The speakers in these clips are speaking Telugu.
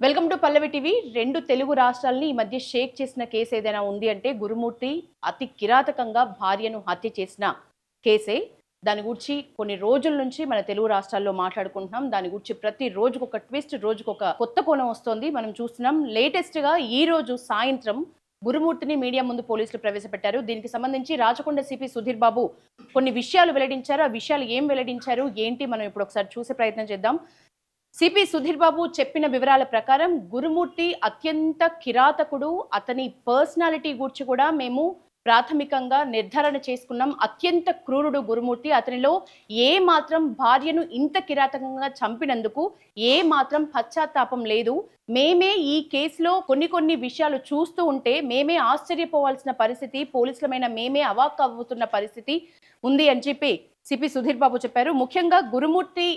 Welcome to Pallavi TV. రెండు తెలుగు రాష్ట్రాలని ఈ మధ్య షేక్ చేసిన కేసు ఏదైనా ఉంది అంటే గురుమూర్తి అతి కిరాతకంగా భార్యను హత్య చేసిన కేసే. దాని గురించి కొన్ని రోజుల నుంచి మన తెలుగు రాష్ట్రాల్లో మాట్లాడుకుంటున్నాం. దాని గురించి ప్రతి రోజుకు ఒక ట్విస్ట్ రోజుకు ఒక కొత్త కోణం వస్తోంది. మనం చూస్తున్నాం లేటెస్ట్గా ఈ రోజు సాయంత్రం గురుమూర్తిని మీడియా ముందు పోలీసులు ప్రవేశపెట్టారు. దీనికి సంబంధించి రాచకొండ సిపి సుధీర్ బాబు కొన్ని విషయాలు వెల్లడించారు. ఆ విషయాలు ఏం వెల్లడించారు? ఏంటి? మనం ఇప్పుడు ఒకసారి చూసే ప్రయత్నం చేద్దాం. సిపి సుధీర్ బాబు చెప్పిన వివరాల ప్రకారం గురుమూర్తి అత్యంత కిరాతకుడు. అతని పర్సనాలిటీ గురించి కూడా మేము ప్రాథమికంగా నిర్ధారణ చేసుకున్నాం. అత్యంత క్రూరుడు గురుమూర్తి. అతనిలో ఏ మాత్రం భార్యను ఇంత కిరాతకంగా చంపినందుకు ఏ మాత్రం పశ్చాత్తాపం లేదు. మేమే ఈ కేసులో కొన్ని కొన్ని విషయాలు చూస్తూ ఉంటే మేమే ఆశ్చర్యపోవాల్సిన పరిస్థితి పోలీసులమైన మేమే అవాక్ అవుతున్న పరిస్థితి ఉంది అని చెప్పి సిపి సుధీర్ బాబు చెప్పారు. ముఖ్యంగా గురుమూర్తి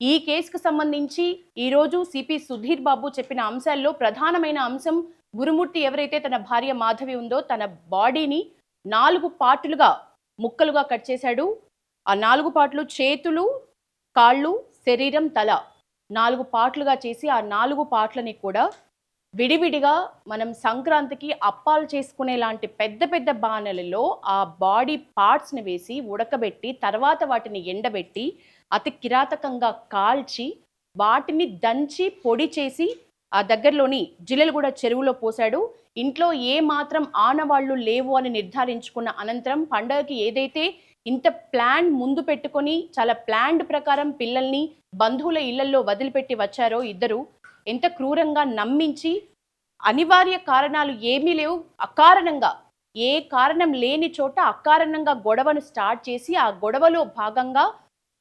ఈ కేసుకు సంబంధించి ఈరోజు సిపి సుధీర్ బాబు చెప్పిన అంశాల్లో ప్రధానమైన అంశం గురుమూర్తి ఎవరైతే తన భార్య మాధవి ఉందో తన బాడీని నాలుగు పార్టులుగా ముక్కలుగా కట్ చేశాడు. ఆ నాలుగు పార్ట్లు చేతులు కాళ్ళు శరీరం తల నాలుగు పార్ట్లుగా చేసి ఆ నాలుగు పార్ట్లని కూడా విడివిడిగా మనం సంక్రాంతికి అప్పాలు చేసుకునే లాంటి పెద్ద పెద్ద బాణలలో ఆ బాడీ పార్ట్స్ని వేసి ఉడకబెట్టి తర్వాత వాటిని ఎండబెట్టి అతి కిరాతకంగా కాల్చి వాటిని దంచి పొడి చేసి ఆ దగ్గరలోని జిల్లెలగూడ చెరువులో పోశాడు. ఇంట్లో ఏ మాత్రం ఆనవాళ్ళు లేవు అని నిర్ధారించుకున్న అనంతరం పండగకి ఏదైతే ఇంత ప్లాన్ ముందు పెట్టుకొని చాలా ప్లాన్డ్ ప్రకారం పిల్లల్ని బంధువుల ఇళ్ళలో వదిలిపెట్టి వచ్చారో ఇద్దరు ఎంత క్రూరంగా నమ్మించి అనివార్య కారణాలు ఏమీ లేవు. అకారణంగా ఏ కారణం లేని చోట అకారణంగా గొడవను స్టార్ట్ చేసి ఆ గొడవలో భాగంగా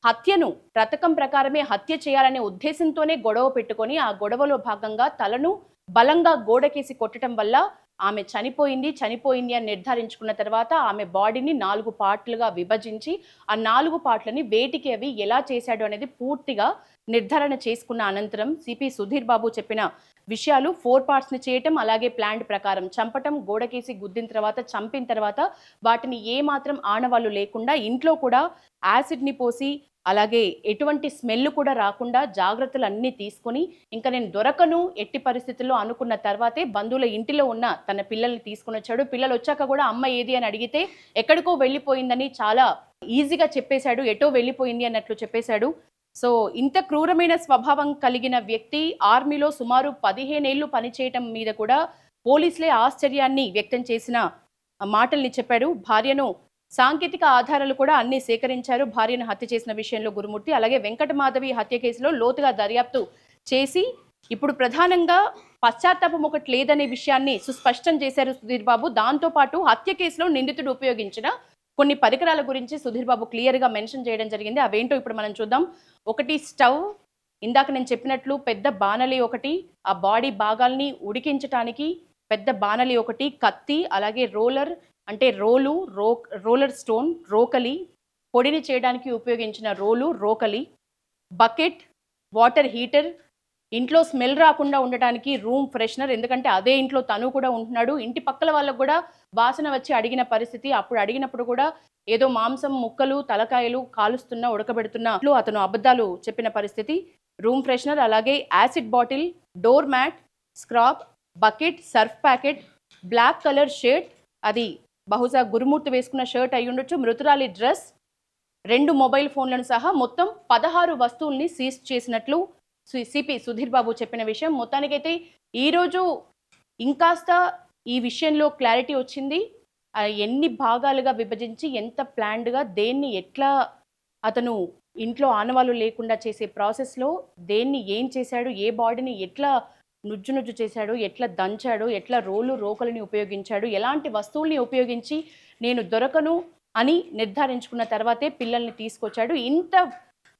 హత్యను రతకం ప్రకారమే హత్య చేయాలనే ఉద్దేశంతోనే గొడవ పెట్టుకొని ఆ గొడవలో భాగంగా తలను బలంగా గోడకేసి కొట్టడం వల్ల ఆమె చనిపోయింది చనిపోయింది అని నిర్ధారించుకున్న తర్వాత ఆమె బాడీని నాలుగు పార్ట్లుగా విభజించి ఆ నాలుగు పార్ట్లని వేటికి అవి ఎలా చేశాడు అనేది పూర్తిగా నిర్ధారణ చేసుకున్న అనంతరం సిపి సుధీర్ బాబు చెప్పిన విషయాలు ఫోర్ పార్ట్స్ని చేయటం అలాగే ప్లాంట్ ప్రకారం చంపటం గోడకేసి గుద్దిన తర్వాత చంపిన తర్వాత వాటిని ఏ మాత్రం ఆనవాళ్ళు లేకుండా ఇంట్లో కూడా యాసిడ్ని పోసి అలాగే ఎటువంటి స్మెల్ కూడా రాకుండా జాగ్రత్తలు అన్నీ తీసుకొని ఇంకా నేను దొరకను ఎట్టి పరిస్థితుల్లో అనుకున్న తర్వాతే బంధువుల ఇంటిలో ఉన్న తన పిల్లల్ని తీసుకుని వచ్చాడు. పిల్లలు వచ్చాక కూడా అమ్మ ఏది అని అడిగితే ఎక్కడికో వెళ్ళిపోయిందని చాలా ఈజీగా చెప్పేశాడు ఎటో వెళ్ళిపోయింది అన్నట్లు చెప్పేశాడు. సో ఇంత క్రూరమైన స్వభావం కలిగిన వ్యక్తి ఆర్మీలో సుమారు పదిహేనేళ్ళు పనిచేయటం మీద కూడా పోలీసులే ఆశ్చర్యాన్ని వ్యక్తం చేసిన మాటల్ని చెప్పాడు. భార్యను సాంకేతిక ఆధారాలు కూడా అన్ని సేకరించారు. భార్యను హత్య చేసిన విషయంలో గురుమూర్తి అలాగే వెంకటమాధవి హత్య కేసులో లోతుగా దర్యాప్తు చేసి ఇప్పుడు ప్రధానంగా పశ్చాత్తాపం ఒకటి లేదనే విషయాన్ని సుస్పష్టం చేశారు సుధీర్ బాబు దాంతోపాటు హత్య కేసులో నిందితుడు ఉపయోగించిన కొన్ని పరికరాల గురించి సుధీర్ బాబు క్లియర్గా మెన్షన్ చేయడం జరిగింది. అవేంటో ఇప్పుడు మనం చూద్దాం. ఒకటి స్టవ్ ఇందాక నేను చెప్పినట్లు పెద్ద బాణలి ఒకటి ఆ బాడీ భాగాల్ని ఉడికించటానికి పెద్ద బాణలి ఒకటి కత్తి అలాగే రోలర్ అంటే రోలు రో రోలర్ స్టోన్ రోకలి పొడిని చేయడానికి ఉపయోగించిన రోలు రోకలి బకెట్ వాటర్ హీటర్ ఇంట్లో స్మెల్ రాకుండా ఉండటానికి రూమ్ ఫ్రెషనర్ ఎందుకంటే అదే ఇంట్లో తను కూడా ఉంటున్నాడు. ఇంటి పక్కల వాళ్ళకు కూడా వాసన వచ్చి అడిగిన పరిస్థితి అప్పుడు అడిగినప్పుడు కూడా ఏదో మాంసం ముక్కలు తలకాయలు కాలుస్తున్న ఉడకబెడుతున్నట్లు అతను అబద్ధాలు చెప్పిన పరిస్థితి. రూమ్ ఫ్రెషనర్ అలాగే acid bottle door mat scrap bucket surf packet black colour shirt అది బహుశా గురుమూర్తి వేసుకున్న షర్ట్ అయి ఉండొచ్చు మృతురాలి డ్రెస్ రెండు మొబైల్ ఫోన్లను సహా మొత్తం పదహారు వస్తువుల్ని సీజ్ చేసినట్లు సిపి సుధీర్ బాబు చెప్పిన విషయం. మొత్తానికైతే ఈరోజు ఇంకాస్త ఈ విషయంలో క్లారిటీ వచ్చింది. ఎన్ని భాగాలుగా విభజించి ఎంత ప్లాన్డ్గా దేన్ని ఎట్లా అతను ఇంట్లో ఆనవాళ్ళు లేకుండా చేసే ప్రాసెస్లో దేన్ని ఏం చేశాడు ఏ బాడీని ఎట్లా నుజ్జు నుజ్జు చేశాడు ఎట్లా దంచాడు ఎట్లా రోలు రోకలిని ఉపయోగించాడు ఎలాంటి వస్తువుల్ని ఉపయోగించి నేను దొరకను అని నిర్ధారించుకున్న తర్వాతే పిల్లల్ని తీసుకొచ్చాడు. ఇంత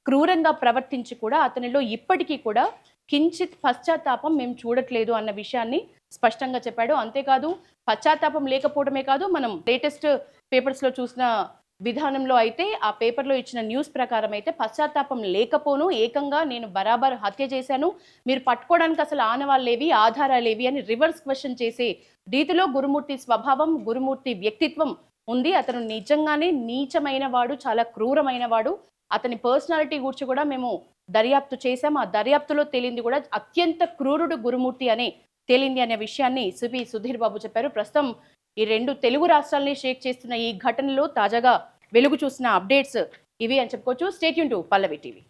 క్రూరంగా ప్రవర్తించి కూడా అతనిలో ఇప్పటికీ కూడా కించిత్ పశ్చాత్తాపం మేము చూడట్లేదు అన్న విషయాన్ని స్పష్టంగా చెప్పాడు. అంతేకాదు పశ్చాత్తాపం లేకపోవడమే కాదు మనం లేటెస్ట్ పేపర్స్లో చూసిన విధానంలో అయితే ఆ పేపర్లో ఇచ్చిన న్యూస్ ప్రకారం అయితే పశ్చాత్తాపం లేకపోను ఏకంగా నేను బరాబర్ హత్య చేశాను. మీరు పట్టుకోవడానికి అసలు ఆనవాళ్ళేవి ఆధారాలేవి అని రివర్స్ క్వశ్చన్ చేసే రీతిలో గురుమూర్తి స్వభావం గురుమూర్తి వ్యక్తిత్వం ఉంది. అతను నిజంగానే నీచమైన వాడు చాలా క్రూరమైన వాడు అతని పర్సనాలిటీ గురించి కూడా మేము దర్యాప్తు చేశాం. ఆ దర్యాప్తులో తేలింది కూడా అత్యంత క్రూరుడు గురుమూర్తి అని తేలింది అనే విషయాన్ని సుబి సుధీర్ బాబు చెప్పారు. ప్రస్తుతం ఈ రెండు తెలుగు రాష్ట్రాలని షేక్ చేస్తున్న ఈ ఘటనలో తాజాగా వెలుగు చూసిన అప్డేట్స్ ఇవి అని చెప్పుకోవచ్చు. Stay tuned to Pallavi TV.